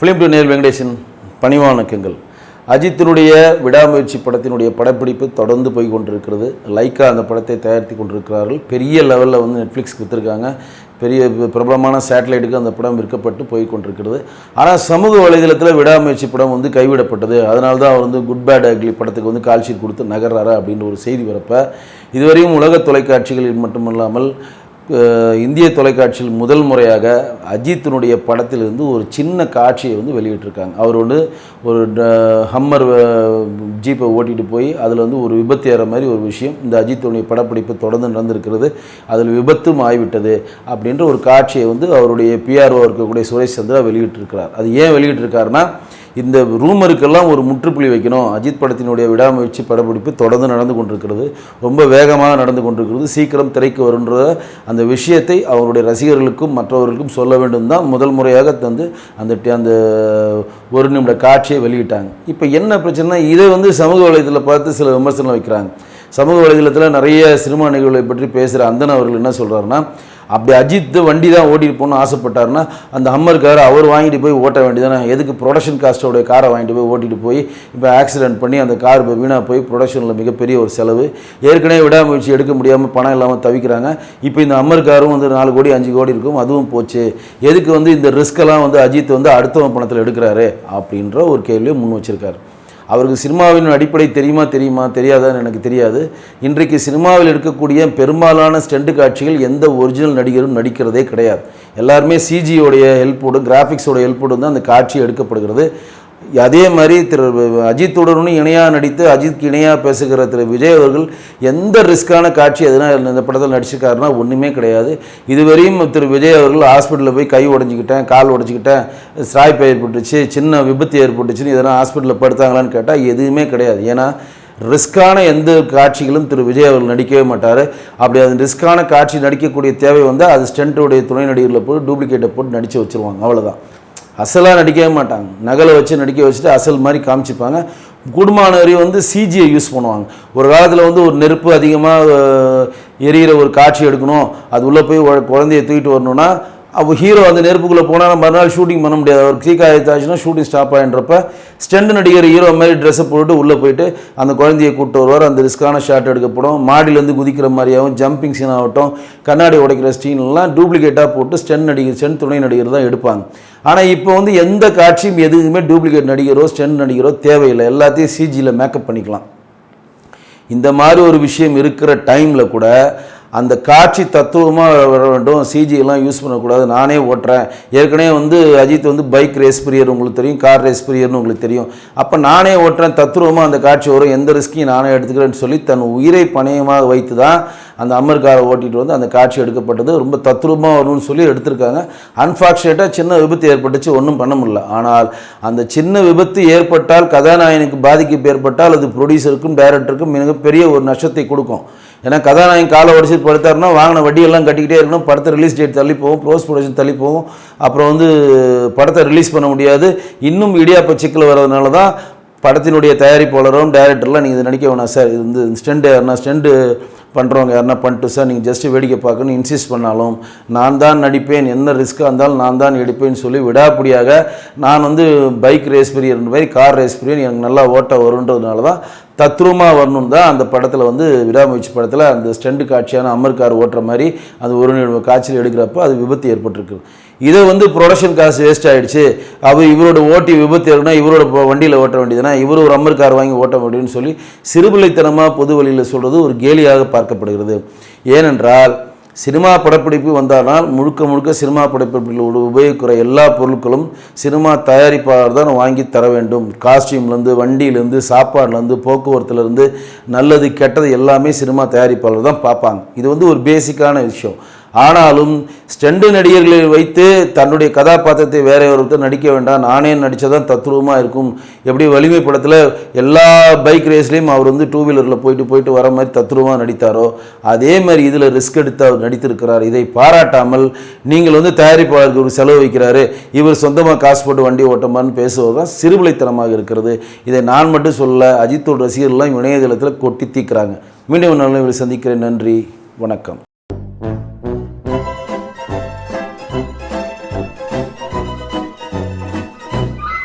Film to நேர் வெங்கடேஷன் பணிவானக்கங்கள் அஜித்தினுடைய விடாமுயற்சி படத்தினுடைய படப்பிடிப்பு தொடர்ந்து போய் கொண்டிருக்கிறது. லைக்கா அந்த படத்தை தயாரித்து கொண்டிருக்கிறார்கள். பெரிய லெவலில் வந்து நெட்ஃப்ளிக்ஸ் விற்றுருக்காங்க பெரிய பிரபலமான சேட்டலைட்டுக்கு அந்த படம் விற்கப்பட்டு போய் கொண்டிருக்கிறது. ஆனால் சமூக வலைதளத்தில் விடாமுயற்சி படம் வந்து கைவிடப்பட்டது. அதனால தான் அவர் வந்து குட் பேட் அக்லி படத்துக்கு வந்து கால்ஷீட் கொடுத்து நகர்றாரு அப்படின்ற ஒரு செய்தி வரப்போ இதுவரையும் உலக தொலைக்காட்சிகளில் மட்டுமல்லாமல் இந்திய தொலைக்காட்சியில் முதல் முறையாக அஜித்தினுடைய படத்திலிருந்து ஒரு சின்ன காட்சியை வந்து வெளியிட்டிருக்காங்க. அவர் வந்து ஒரு ஹம்மர் ஜீப்பை ஓட்டிகிட்டு போய் அதில் வந்து ஒரு விபத்து ஏற மாதிரி ஒரு விஷயம் இந்த அஜித்தினுடைய படப்பிடிப்பு தொடர்ந்து நடந்திருக்கிறது அதில் விபத்தும் ஆகிவிட்டது அப்படின்ற ஒரு காட்சியை வந்து அவருடைய பிஆர்ஓ இருக்கக்கூடிய சுரேஷ் சந்திரா வெளியிட்டிருக்கிறார். அது ஏன் வெளியிட்டிருக்காருன்னா இந்த ரூமருக்கெல்லாம் ஒரு முற்றுப்புள்ளி வைக்கணும். அஜித் படத்தினுடைய விடாமுயற்சி படப்பிடிப்பு தொடர்ந்து நடந்து கொண்டிருக்கிறது. ரொம்ப வேகமாக நடந்து கொண்டிருக்கிறது. சீக்கிரம் திரைக்கு வருன்ற அந்த விஷயத்தை அவருடைய ரசிகர்களுக்கும் மற்றவர்களுக்கும் சொல்ல வேண்டும் தான் முதல் முறையாக வந்து அந்த அந்த ஒரு நிமிட காட்சியை வெளியிட்டாங்க. இப்போ என்ன பிரச்சனைனா இதை வந்து சமூக வலைதளத்தில் பார்த்து சில விமர்சனம் வைக்கிறாங்க. சமூக வலைதளத்தில் நிறைய சினிமா நிகழ்வுகளை பற்றி பேசுகிற அந்தன் அவர்கள் என்ன சொல்கிறாருன்னா அப்படி அஜித் வண்டி தான் ஓட்டிட்டு போகணும்னு ஆசைப்பட்டாருன்னா அந்த ஹம்மர் காரை அவர் வாங்கிட்டு போய் ஓட்ட வேண்டியதானே எதுக்கு ப்ரொடக்ஷன் காஸ்ட்டோடைய காரை வாங்கிட்டு போய் ஓட்டிட்டு போய் இப்போ ஆக்சிடென்ட் பண்ணி அந்த கார் இப்போ வீணாக போய் ப்ரொடக்ஷனில் மிகப்பெரிய ஒரு செலவு. ஏற்கனவே விடாமுயற்சி எடுக்க முடியாமல் பணம் இல்லாமல் தவிக்கிறாங்க. இப்போ இந்த ஹம்மர் காரும் வந்து நாலு கோடி அஞ்சு கோடி இருக்கும் அதுவும் போச்சு. எதுக்கு வந்து இந்த ரிஸ்க்கெல்லாம் வந்து அஜித் வந்து அடுத்தவன் பணத்தில் எடுக்கிறாரு? அப்படின்ற ஒரு கேள்வியை முன் வச்சிருக்காரு. அவருக்கு சினிமாவின் அடிப்படை தெரியுமா தெரியுமா? தெரியாதான்னு எனக்கு தெரியாது. இன்றைக்கு சினிமாவில் இருக்கக்கூடிய பெரும்பாலான ஸ்டெண்டு காட்சிகள் எந்த ஒரிஜினல் நடிகரும் நடிக்கிறதே கிடையாது. எல்லாருமே சிஜியோடைய ஹெல்ப்போடு கிராஃபிக்ஸோட ஹெல்ப்போடு தான் அந்த காட்சி எடுக்கப்படுகிறது. அதே மாதிரி திரு அஜித்துடனும் இணையாக நடித்து அஜித்க்கு இணையாக பேசுகிற திரு விஜய் அவர்கள் எந்த ரிஸ்க்கான காட்சி எதுனா இந்த படத்தில் நடிச்சிருக்காருன்னா ஒன்றுமே கிடையாது. இதுவரையும் திரு விஜய் அவர்கள் ஹாஸ்பிட்டலில் போய் கை உடஞ்சிக்கிட்டேன் கால் உடஞ்சிக்கிட்டேன் ஸ்ட்ராய்ப் ஏற்பட்டுச்சு சின்ன விபத்து ஏற்பட்டுச்சுன்னு இதெல்லாம் ஹாஸ்பிட்டலில் படுத்தாங்களான்னு கேட்டால் எதுவுமே கிடையாது. ஏன்னா ரிஸ்க்கான எந்த காட்சிகளும் திரு விஜய் அவர்கள் நடிக்கவே மாட்டார். அப்படி அந்த ரிஸ்க்கான காட்சி நடிக்கக்கூடிய தேவை வந்தால் அது ஸ்டென்ட்டுடைய துணை நடிகரில் போட்டு டூப்ளிகேட்டை போட்டு நடித்து வச்சுருவாங்க. அவ்வளோதான் அசலாக நடிக்கவே மாட்டாங்க. நகலை வச்சு நடிக்க வச்சுட்டு அசல் மாதிரி காமிச்சிப்பாங்க. வரையும் வந்து சிஜியை யூஸ் பண்ணுவாங்க. ஒரு காலத்தில் வந்து ஒரு நெருப்பு அதிகமாக எரியிற ஒரு காட்சி எடுக்கணும். அது உள்ளே போய் குழந்தைய தூக்கிட்டு வரணும்னா அப்போ ஹீரோ அந்த நெருப்புக்குள்ளே போனால் மறுநாள் ஷூட்டிங் பண்ண முடியாது. அவர் சீக்காயத்தாச்சுன்னா ஷூட்டிங் ஸ்டாப் ஆகின்றப்ப ஸ்டெண்ட் நடிகர் ஹீரோ மாதிரி ட்ரெஸ்ஸை போட்டு உள்ளே போயிட்டு அந்த குழந்தையை கூப்பிட்டு வருவார். அந்த ரிஸ்க்கான ஷாட் எடுக்கப்படும். மாடியிலேருந்து குதிக்கிற மாதிரியாகவும் ஜம்பிங் சீன் ஆகட்டும் கண்ணாடி உடைக்கிற ஸ்டீன்லாம் டூப்ளிகேட்டாக போட்டு ஸ்டெண்ட் நடிகர் ஸ்டெண்ட் துணை நடிகர் தான் எடுப்பாங்க. ஆனால் இப்போ வந்து எந்த காட்சியும் எதுவுமே டூப்ளிகேட் நடிகரோ ஸ்டெண்ட் நடிகரோ தேவையில்லை. எல்லாத்தையும் சிஜியில் மேக்கப் பண்ணிக்கலாம். இந்த மாதிரி ஒரு விஷயம் இருக்கிற டைமில் கூட அந்த காட்சி தத்துவமாக வர வேண்டும் சிஜிலாம் யூஸ் பண்ணக்கூடாது. நானே ஓட்டுறேன். ஏற்கனவே வந்து அஜித் வந்து பைக் ரேஸ் பிரியர் உங்களுக்கு தெரியும் கார் ரேஸ் பிரியர்னு உங்களுக்கு தெரியும். அப்போ நானே ஓட்டுறேன் தத்துவமாக அந்த காட்சி வரும். எந்த ரிஸ்கையும் நானே எடுத்துக்கிறேன்னு சொல்லி தன் உயிரை பணயமாக வைத்து தான் அந்த அமர் காரை ஓட்டிகிட்டு வந்து அந்த காட்சி எடுக்கப்பட்டது. ரொம்ப தத்ரூபமாக வரும்னு சொல்லி எடுத்திருக்காங்க. அன்ஃபார்ச்சுனேட்டாக சின்ன விபத்து ஏற்பட்டுச்சு ஒன்றும் பண்ண முடியல. ஆனால் அந்த சின்ன விபத்து ஏற்பட்டால் கதாநாயகனுக்கு பாதிப்பு ஏற்பட்டால் அது ப்ரொடியூசருக்கும் டைரக்டருக்கும் மிகப்பெரிய ஒரு நஷ்டத்தை கொடுக்கும். ஏன்னா கதாநாயகன் காலை உடச்சி படுத்தாருன்னா வாங்கின வட்டியெல்லாம் கட்டிக்கிட்டே இருக்கணும். படத்தை ரிலீஸ் டேட் தள்ளி போகும். க்ளோஸ் ப்ரொடக்ஷன் தள்ளி போகும். அப்புறம் வந்து படத்தை ரிலீஸ் பண்ண முடியாது. இன்னும் இடியாப்ப சிக்கல் வர்றதுனால தான் படத்தினுடைய தயாரிப்பாளரும் டைரக்டர்லாம் நீங்கள் இதை நினைக்க வேணாம் சார். இது வந்து ஸ்டெண்டு யாருன்னா ஸ்டெண்டு பண்ணுறவங்க யாருன்னா பண்ணிட்டு சார் நீங்கள் ஜஸ்ட் வேடிக்கை பார்க்கணும்னு இன்சிஸ்ட் பண்ணாலும் நான் தான் நடிப்பேன் என்ன ரிஸ்க்காக இருந்தாலும் நான் தான் எடுப்பேன்னு சொல்லி விடாப்படியாக நான் வந்து பைக் ரேஸ் பிரியர் மாதிரி கார் ரேஸ் பிரியர் எனக்கு நல்லா ஓட்ட வருன்றதுனால தான் தத்ரூமாக வரணும் தான் அந்த படத்தில் வந்து விடாமுயற்சி படத்தில் அந்த ஸ்டெண்டு காட்சியான அமர் கார் ஓட்டுற மாதிரி அது ஒரு காட்சியில் எடுக்கிறப்ப அது விபத்து ஏற்பட்டிருக்கு. இதை வந்து ப்ரொடக்ஷன் காசு வேஸ்ட் ஆகிடுச்சு அவர் இவரோட ஓட்டி விபத்து ஏற்பனா இவரோட வண்டியில் ஓட்ட வேண்டியதுன்னா இவர் ஒரு அம்மர் கார் வாங்கி ஓட்ட முடியும்னு சொல்லி சிறுபிள்ளைத்தனமாக பொது வழியில் சொல்கிறது ஒரு கேலியாக பார்க்கப்படுகிறது. ஏனென்றால் சினிமா படப்பிடிப்பு வந்தானால் முழுக்க முழுக்க சினிமா படப்பிடிப்பில் உபயோகிக்கிற எல்லா பொருட்களும் சினிமா தயாரிப்பாளர் தான் வாங்கி தர வேண்டும். காஸ்டியூம்லேருந்து வண்டியிலேருந்து சாப்பாடுலேருந்து போக்குவரத்துலேருந்து நல்லது கெட்டது எல்லாமே சினிமா தயாரிப்பாளர் தான் பார்ப்பாங்க. இது வந்து ஒரு பேசிக்கான விஷயம். ஆனாலும் ஸ்டெண்டு நடிகர்களை வைத்து தன்னுடைய கதாபாத்திரத்தை வேற ஒருத்தர் நடிக்க வேண்டாம். நானே நடித்ததான் தத்ரூபமாக இருக்கும். எப்படி வலிமை படத்தில் எல்லா பைக் ரேஸ்லேயும் அவர் வந்து டூ வீலரில் போயிட்டு போயிட்டு வர மாதிரி தத்ரூபமாக நடித்தாரோ அதே மாதிரி இதில் ரிஸ்க் எடுத்து அவர் நடித்திருக்கிறார். இதை பாராட்டாமல் நீங்கள் வந்து தயாரிப்பாளருக்கு ஒரு செலவு வைக்கிறாரு. இவர் சொந்தமாக காசு போட்டு வண்டி ஓட்டமான்னு பேசுவது தான் சிறுபிளைத்தனமாக இருக்கிறது. இதை நான் மட்டும் சொல்ல அஜித்தோட ரசிகர்கள்லாம் இணையதளத்தில் கொட்டி தீக்கிறாங்க. மீண்டும் ஒரு நல்ல சந்திக்கிறேன். நன்றி வணக்கம்.